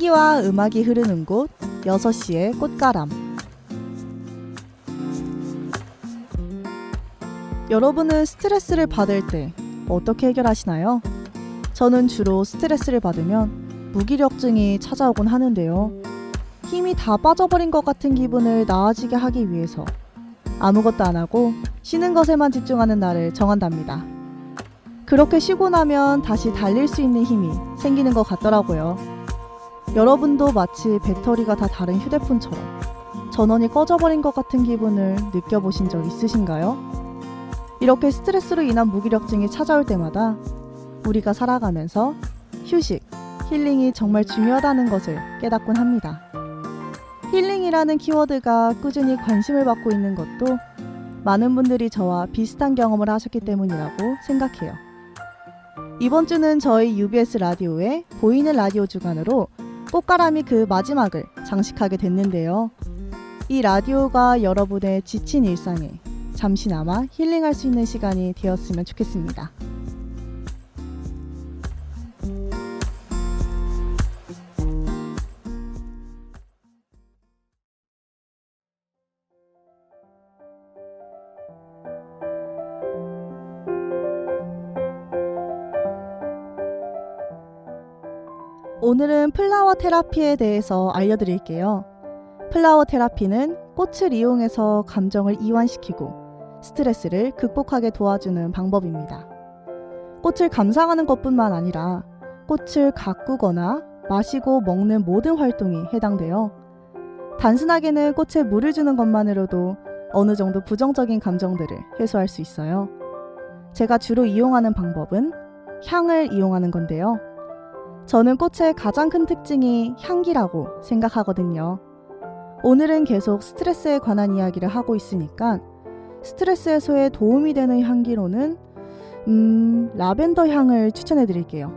향기와 음악이 흐르는 곳 6시의 꽃가람 여러분은 스트레스를 받을 때 어떻게 해결하시나요? 저는 주로 스트레스를 받으면 무기력증이 찾아오곤 하는데요. 힘이 다 빠져버린 것 같은 기분을 나아지게 하기 위해서 아무것도 안 하고 쉬는 것에만 집중하는 날을 정한답니다. 그렇게 쉬고 나면 다시 달릴 수 있는 힘이 생기는 것 같더라고요. 여러분도 마치 배터리가 다 다른 휴대폰처럼 전원이 꺼져버린 것 같은 기분을 느껴보신 적 있으신가요? 이렇게 스트레스로 인한 무기력증이 찾아올 때마다 우리가 살아가면서 휴식, 힐링이 정말 중요하다는 것을 깨닫곤 합니다. 힐링이라는 키워드가 꾸준히 관심을 받고 있는 것도 많은 분들이 저와 비슷한 경험을 하셨기 때문이라고 생각해요. 이번 주는 저희 UBS 라디오의 보이는 라디오 주간으로 꽃가람이 그 마지막을 장식하게 됐는데요. 이 라디오가 여러분의 지친 일상에 잠시나마 힐링할 수 있는 시간이 되었으면 좋겠습니다. 오늘은 플라워 테라피에 대해서 알려드릴게요. 플라워 테라피는 꽃을 이용해서 감정을 이완시키고 스트레스를 극복하게 도와주는 방법입니다. 꽃을 감상하는 것뿐만 아니라 꽃을 가꾸거나 마시고 먹는 모든 활동이 해당돼요. 단순하게는 꽃에 물을 주는 것만으로도 어느 정도 부정적인 감정들을 해소할 수 있어요. 제가 주로 이용하는 방법은 향을 이용하는 건데요. 저는 꽃의 가장 큰 특징이 향기라고 생각하거든요. 오늘은 계속 스트레스에 관한 이야기를 하고 있으니까 스트레스 해소에 도움이 되는 향기로는 음, 라벤더 향을 추천해 드릴게요.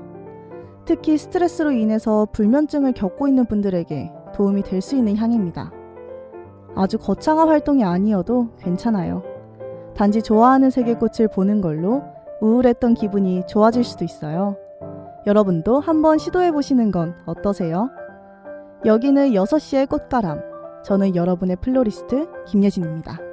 특히 스트레스로 인해서 불면증을 겪고 있는 분들에게 도움이 될 수 있는 향입니다. 아주 거창한 활동이 아니어도 괜찮아요. 단지 좋아하는 색의 꽃을 보는 걸로 우울했던 기분이 좋아질 수도 있어요. 여러분도 한번 시도해 보시는 건 어떠세요? 여기는 6시의 꽃가람. 저는 여러분의 플로리스트 김예진입니다.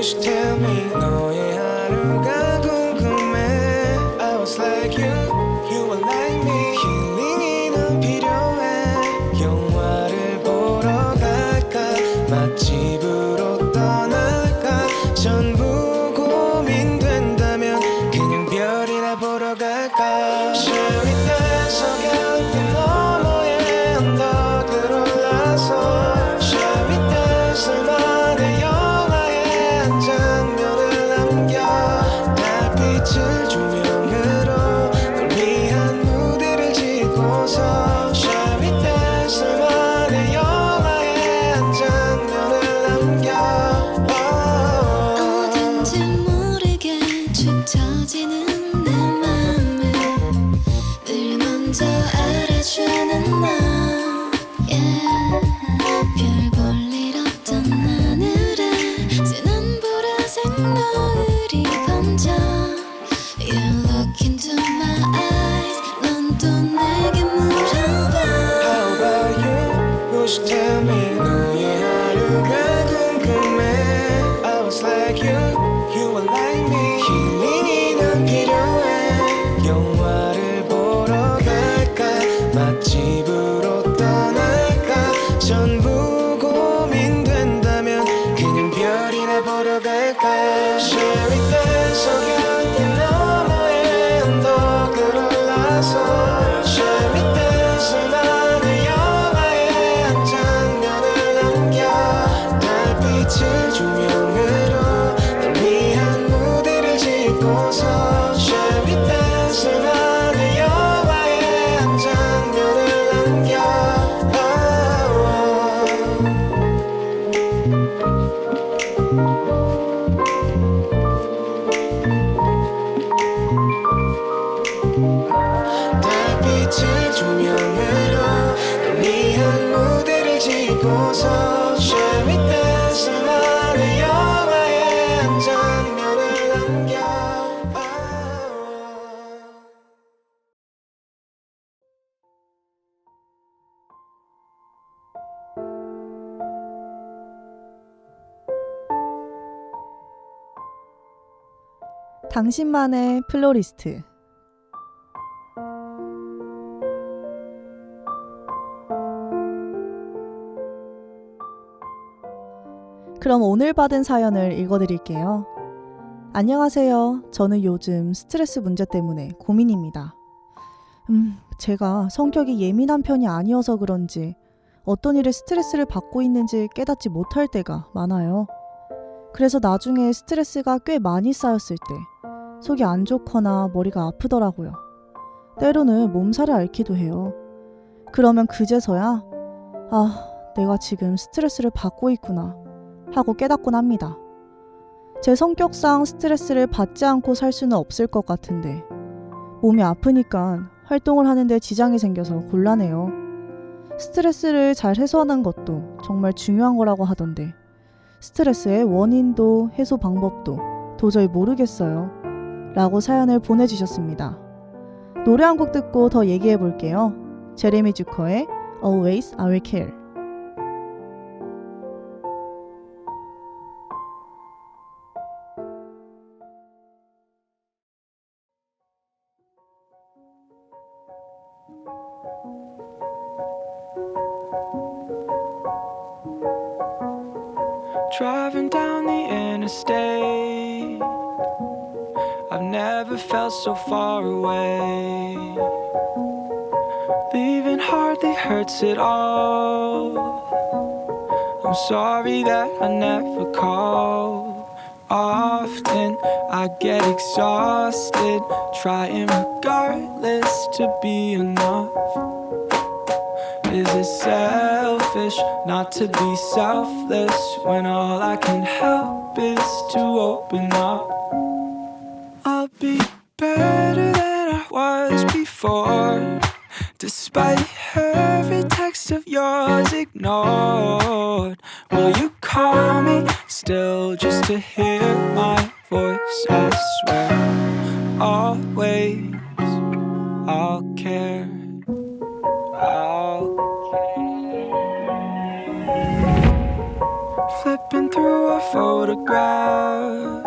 push, tell me no. 당신만의 플로리스트. 그럼 오늘 받은 사연을 읽어드릴게요. 안녕하세요. 저는 요즘 스트레스 문제 때문에 고민입니다. 음, 제가 성격이 예민한 편이 아니어서 그런지 어떤 일에 스트레스를 받고 있는지 깨닫지 못할 때가 많아요. 그래서 나중에 스트레스가 꽤 많이 쌓였을 때 속이 안 좋거나 머리가 아프더라고요. 때로는 몸살을 앓기도 해요. 그러면 그제서야 아, 내가 지금 스트레스를 받고 있구나 하고 깨닫곤 합니다. 제 성격상 스트레스를 받지 않고 살 수는 없을 것 같은데 몸이 아프니까 활동을 하는데 지장이 생겨서 곤란해요. 스트레스를 잘 해소하는 것도 정말 중요한 거라고 하던데 스트레스의 원인도 해소 방법도 도저히 모르겠어요. 라고 사연을 보내주셨습니다. 노래 한 곡 듣고 더 얘기해 볼게요. 제레미 주커의 Always I Will Care. Sorry that I never call. Often I get exhausted, trying regardless to be enough. Is it selfish not to be selfless when all I can help is to open up? I'll be better than I was before, despite every of yours ignored. Will you call me still just to hear my voice? I swear, always I'll care. I'll care. Flipping through our photographs.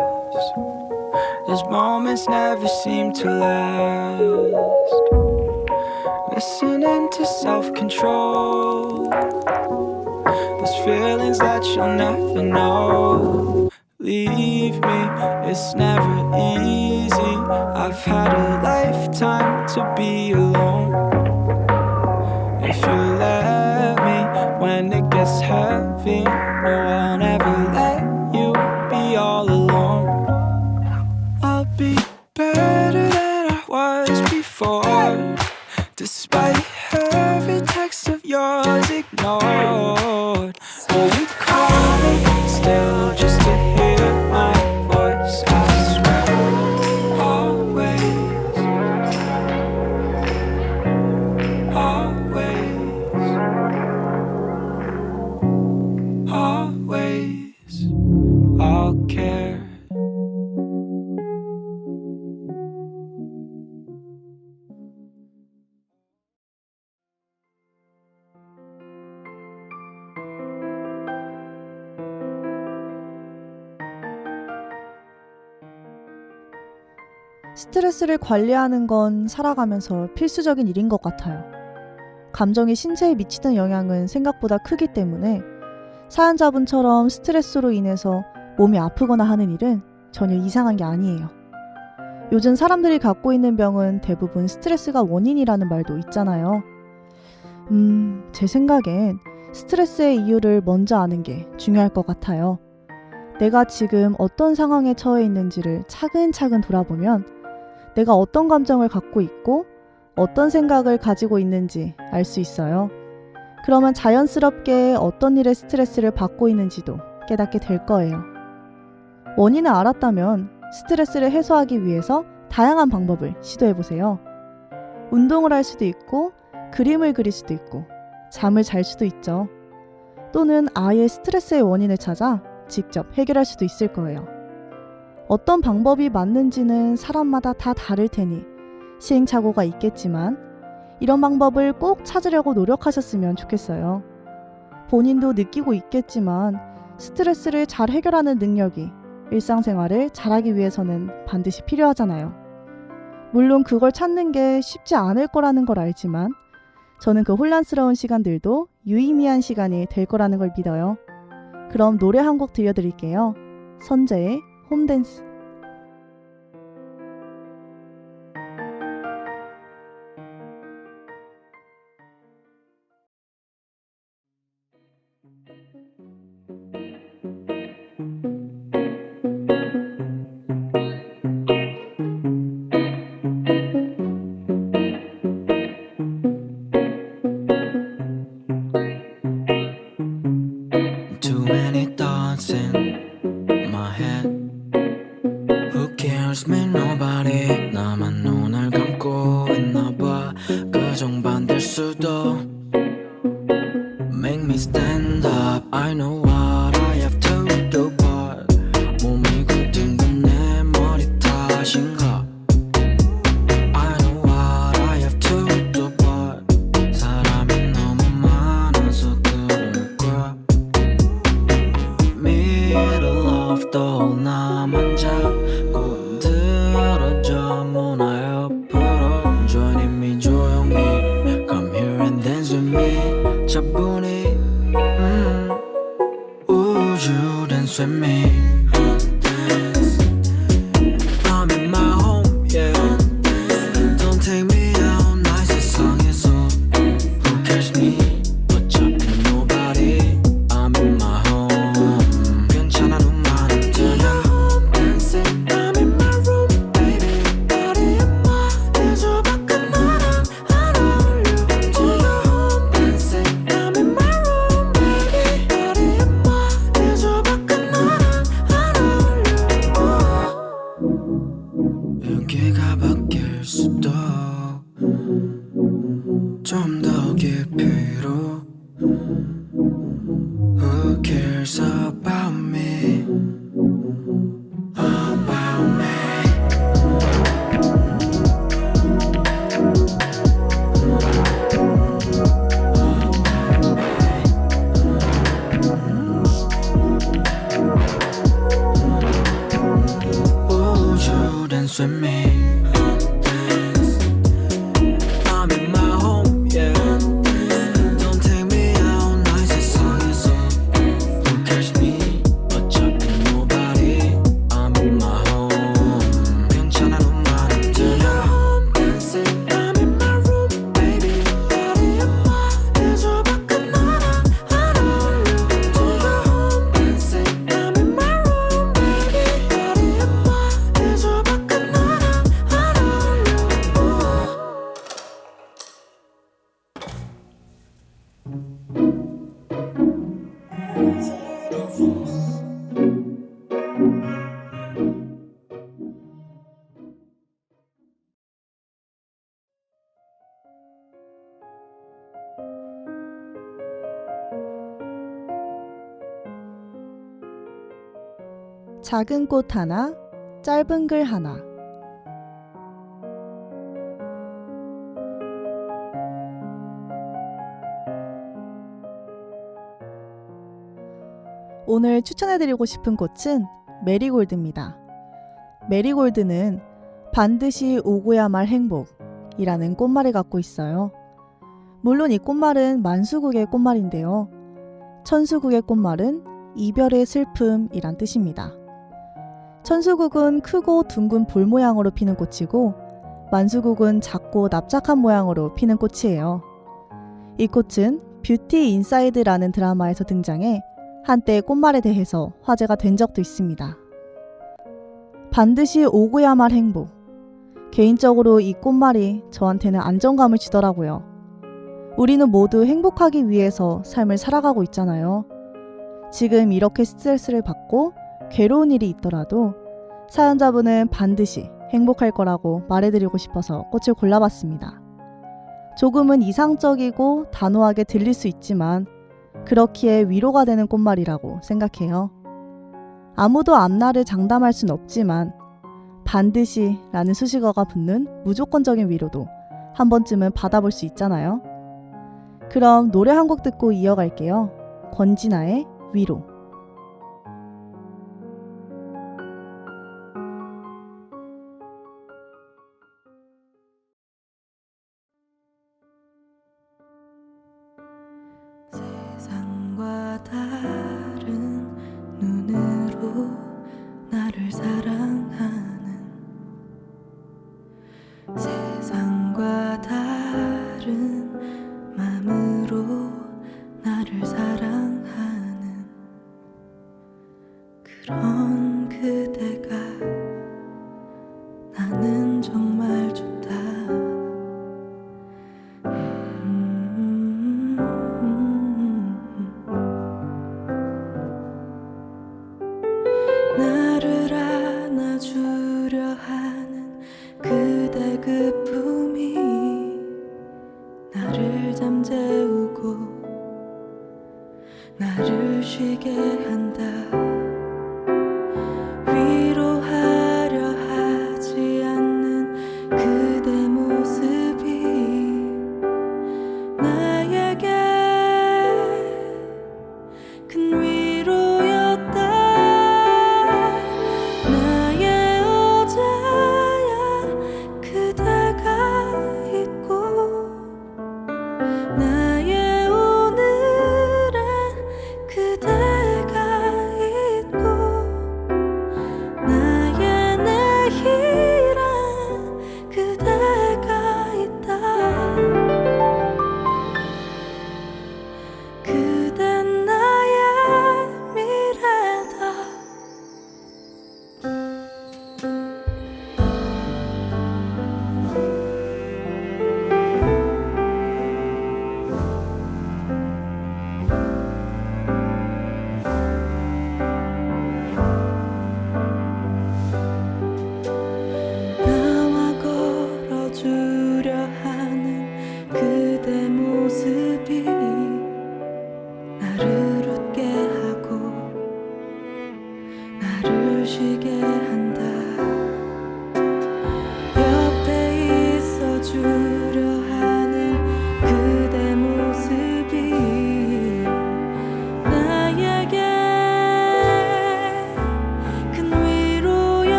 Those moments never seem to last. Listening to self control. Those feelings that you'll never know. Leave me, it's never easy. I've had a lifetime to be alone. If you let me when it gets heavy, no, I'll was ignored. But we 스트레스를 관리하는 건 살아가면서 필수적인 일인 것 같아요. 감정이 신체에 미치는 영향은 생각보다 크기 때문에 사연자분처럼 스트레스로 인해서 몸이 아프거나 하는 일은 전혀 이상한 게 아니에요. 요즘 사람들이 갖고 있는 병은 대부분 스트레스가 원인이라는 말도 있잖아요. 음, 제 생각엔 스트레스의 이유를 먼저 아는 게 중요할 것 같아요. 내가 지금 어떤 상황에 처해 있는지를 차근차근 돌아보면 내가 어떤 감정을 갖고 있고 어떤 생각을 가지고 있는지 알 수 있어요. 그러면 자연스럽게 어떤 일에 스트레스를 받고 있는지도 깨닫게 될 거예요. 원인을 알았다면 스트레스를 해소하기 위해서 다양한 방법을 시도해 보세요. 운동을 할 수도 있고, 그림을 그릴 수도 있고, 잠을 잘 수도 있죠. 또는 아예 스트레스의 원인을 찾아 직접 해결할 수도 있을 거예요. 어떤 방법이 맞는지는 사람마다 다 다를 테니 시행착오가 있겠지만 이런 방법을 꼭 찾으려고 노력하셨으면 좋겠어요. 본인도 느끼고 있겠지만 스트레스를 잘 해결하는 능력이 일상생활을 잘하기 위해서는 반드시 필요하잖아요. 물론 그걸 찾는 게 쉽지 않을 거라는 걸 알지만 저는 그 혼란스러운 시간들도 유의미한 시간이 될 거라는 걸 믿어요. 그럼 노래 한 곡 들려드릴게요. 선재의 ホームダンス。 탓인 작은 꽃 하나, 짧은 글 하나. 오늘 추천해드리고 싶은 꽃은 메리골드입니다. 메리골드는 반드시 오고야 말 행복이라는 꽃말을 갖고 있어요. 물론 이 꽃말은 만수국의 꽃말인데요. 천수국의 꽃말은 이별의 슬픔이란 뜻입니다. 천수국은 크고 둥근 볼 모양으로 피는 꽃이고 만수국은 작고 납작한 모양으로 피는 꽃이에요. 이 꽃은 뷰티 인사이드라는 드라마에서 등장해 한때 꽃말에 대해서 화제가 된 적도 있습니다. 반드시 오고야 말 행복. 개인적으로 이 꽃말이 저한테는 안정감을 주더라고요. 우리는 모두 행복하기 위해서 삶을 살아가고 있잖아요. 지금 이렇게 스트레스를 받고 괴로운 일이 있더라도 사연자분은 반드시 행복할 거라고 말해드리고 싶어서 꽃을 골라봤습니다. 조금은 이상적이고 단호하게 들릴 수 있지만 그렇기에 위로가 되는 꽃말이라고 생각해요. 아무도 앞날을 장담할 순 없지만 반드시 라는 수식어가 붙는 무조건적인 위로도 한 번쯤은 받아볼 수 있잖아요. 그럼 노래 한 곡 듣고 이어갈게요. 권진아의 위로. 나를 사랑하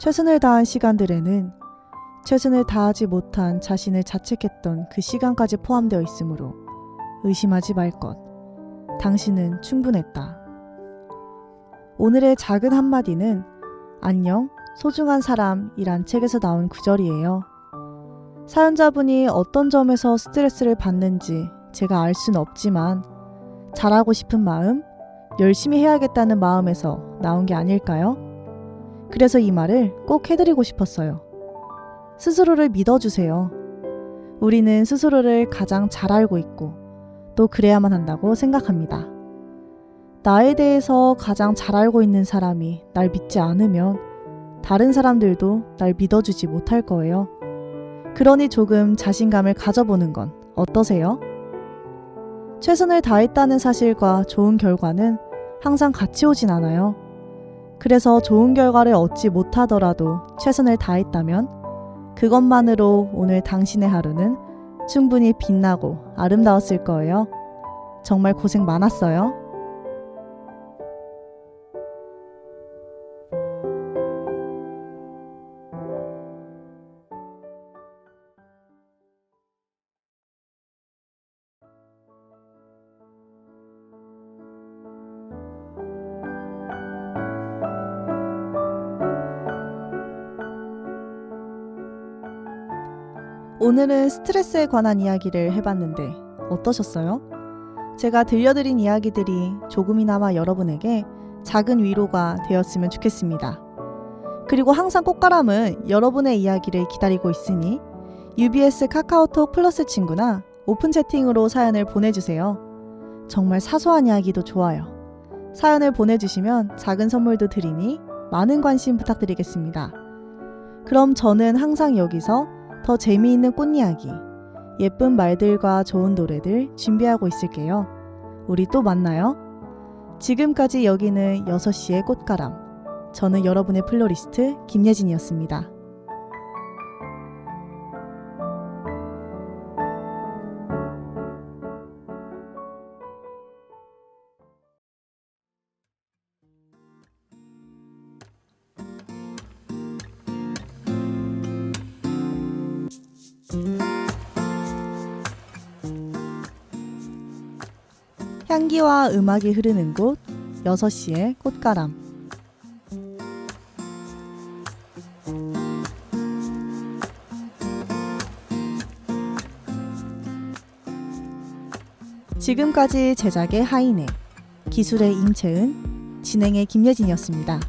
최선을 다한 시간들에는 최선을 다하지 못한 자신을 자책했던 그 시간까지 포함되어 있으므로 의심하지 말 것. 당신은 충분했다. 오늘의 작은 한마디는 안녕, 소중한 사람이란 책에서 나온 구절이에요. 사연자분이 어떤 점에서 스트레스를 받는지 제가 알 수는 없지만 잘하고 싶은 마음, 열심히 해야겠다는 마음에서 나온 게 아닐까요? 그래서 이 말을 꼭 해드리고 싶었어요. 스스로를 믿어주세요. 우리는 스스로를 가장 잘 알고 있고 또 그래야만 한다고 생각합니다. 나에 대해서 가장 잘 알고 있는 사람이 날 믿지 않으면 다른 사람들도 날 믿어주지 못할 거예요. 그러니 조금 자신감을 가져보는 건 어떠세요? 최선을 다했다는 사실과 좋은 결과는 항상 같이 오진 않아요. 그래서 좋은 결과를 얻지 못하더라도 최선을 다했다면 그것만으로 오늘 당신의 하루는 충분히 빛나고 아름다웠을 거예요. 정말 고생 많았어요. 오늘은 스트레스에 관한 이야기를 해봤는데 어떠셨어요? 제가 들려드린 이야기들이 조금이나마 여러분에게 작은 위로가 되었으면 좋겠습니다. 그리고 항상 꽃가람은 여러분의 이야기를 기다리고 있으니 UBS 카카오톡 플러스 친구나 오픈 채팅으로 사연을 보내주세요. 정말 사소한 이야기도 좋아요. 사연을 보내주시면 작은 선물도 드리니 많은 관심 부탁드리겠습니다. 그럼 저는 항상 여기서 더 재미있는 꽃 이야기, 예쁜 말들과 좋은 노래들 준비하고 있을게요. 우리 또 만나요. 지금까지 여기는 6시의 꽃가람. 저는 여러분의 플로리스트 김예진이었습니다. 향기와 음악이 흐르는 곳 6시의 꽃가람 지금까지 제작의 하이네 기술의 임채은 진행의 김예진이었습니다.